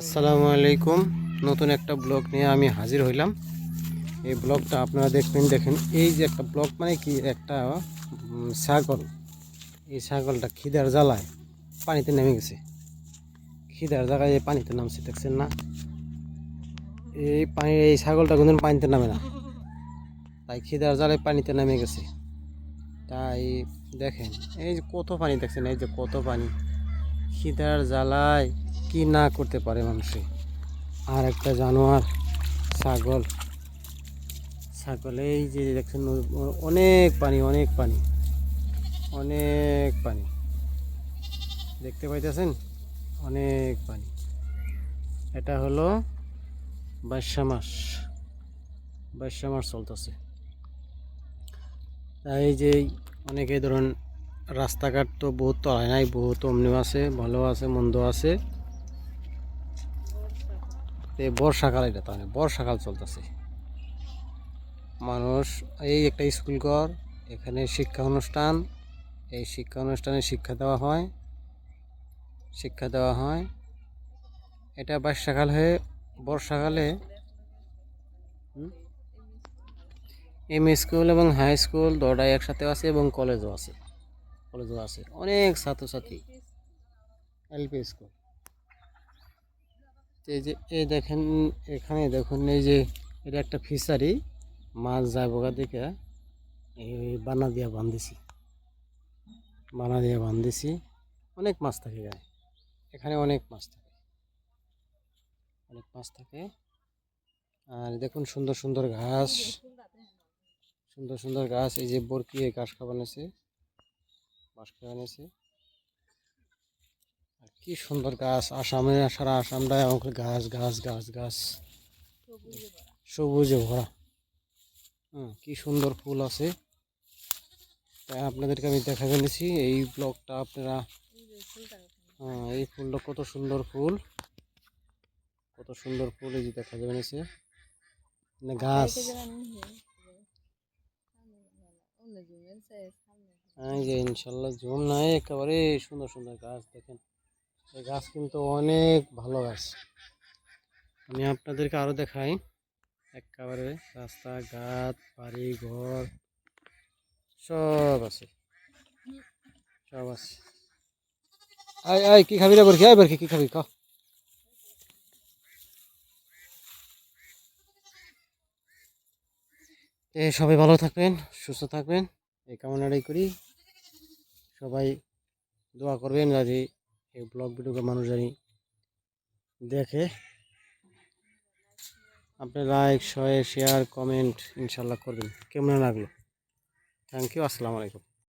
আসসালামু আলাইকুম। নতুন একটা ব্লগ নিয়ে আমি হাজির হইলাম। এই ব্লগটা আপনারা দেখবেন, দেখেন। এই যে একটা ব্লগ মানে কি? একটা ছাগল। এই ছাগলটা খিদার জ্বালায়, পানিতে নেমে গেছে। খিদার জায়গায় এই পানিতে নামছে, দেখছেন না? এই পানি, এই ছাগলটা কোনদিন পানিতে নামে না। তাই খিদার জ্বালায় পানিতে নেমে গেছে। তাই দেখেন, এই যে কত পানি, দেখছেন? এই যে কত পানি। খিদার জ্বালায় কি না করতে পারে মানুষে? আর একটা জানোয়ার, ছাগল। ছাগল এই যে দেখছেন, অনেক পানি অনেক পানি অনেক পানি। দেখতে পাইতেছেন? অনেক পানি। এটা হলো বাইশা মাস। বাইশা মাস চলতেছে। তাই যে অনেকে ধরুন রাস্তাঘাট তো বহুত তলায় নাই, বহুত অমনিও আছে, ভালো আছে, মন্দ আছে। বর্ষাকাল এটা তাহলে, বর্ষাকাল চলতেছে। মানুষ এই একটা স্কুল ঘর, এখানে শিক্ষা অনুষ্ঠান, এই শিক্ষা অনুষ্ঠানে শিক্ষা দেওয়া হয়, শিক্ষা দেওয়া হয়। এটা বর্ষাকাল হয়ে, বর্ষাকালে এম স্কুল এবং হাই স্কুল দৌড়াই একসাথে আছে এবং কলেজও আছে। কলেজও আছে। অনেক ছাত্রছাত্রী। LP school. এই যে, এই দেখেন, এখানে দেখুন, এই যে, এটা একটা ফিশারি মাছ যায় বোকা দেখে, এই বানা দিয়া বান্ধিছি বানা দিয়া বান্ধিছি অনেক মাছ থাকে এখানে এখানে অনেক মাছ থাকে। অনেক মাছ থাকে। আর দেখুন, সুন্দর সুন্দর ঘাস। সুন্দর সুন্দর গাছ এই যে বরকি, এই ঘাস খাওয়া বানিয়েছে আর কি সুন্দর গাছ, আসামে, সারা আসামটায় আমাকে গাছ গাছ গাছ গাছ। সবুজে ভরা। হুম, কি সুন্দর ফুল আছে। তাই আপনাদেরকে আমি দেখা গেছি এই ব্লগটা আপনারা হ্যাঁ এই ফুলটা কত সুন্দর ফুল। কত সুন্দর ফুল এই যে দেখা যাবে মানে গাছ। ইনশাল্লাহ জুম নাই, একেবারে সুন্দর সুন্দর গাছ দেখেন। এই গাছ কিন্তু অনেক ভালো গাছ। আমি আপনাদেরকে আরও দেখাই। একেবারে রাস্তাঘাট বাড়ি, ঘর, সব আছে। সব আছে। আয় আয়, কি খাবি রে বরকি? আয় বরকি, কি খাবি? খ সবাই ভালো থাকবেন, সুস্থ থাকবেন। এই কামনাটাই করি। সবাই দোয়া করবেন যদি এই ব্লগ ভিডিওকে মানুষ জানি দেখে। আপনি লাইক শয়ে শেয়ার কমেন্ট ইনশাল্লাহ করবেন। কেমন লাগল? থ্যাংক ইউ আসসালামু আলাইকুম।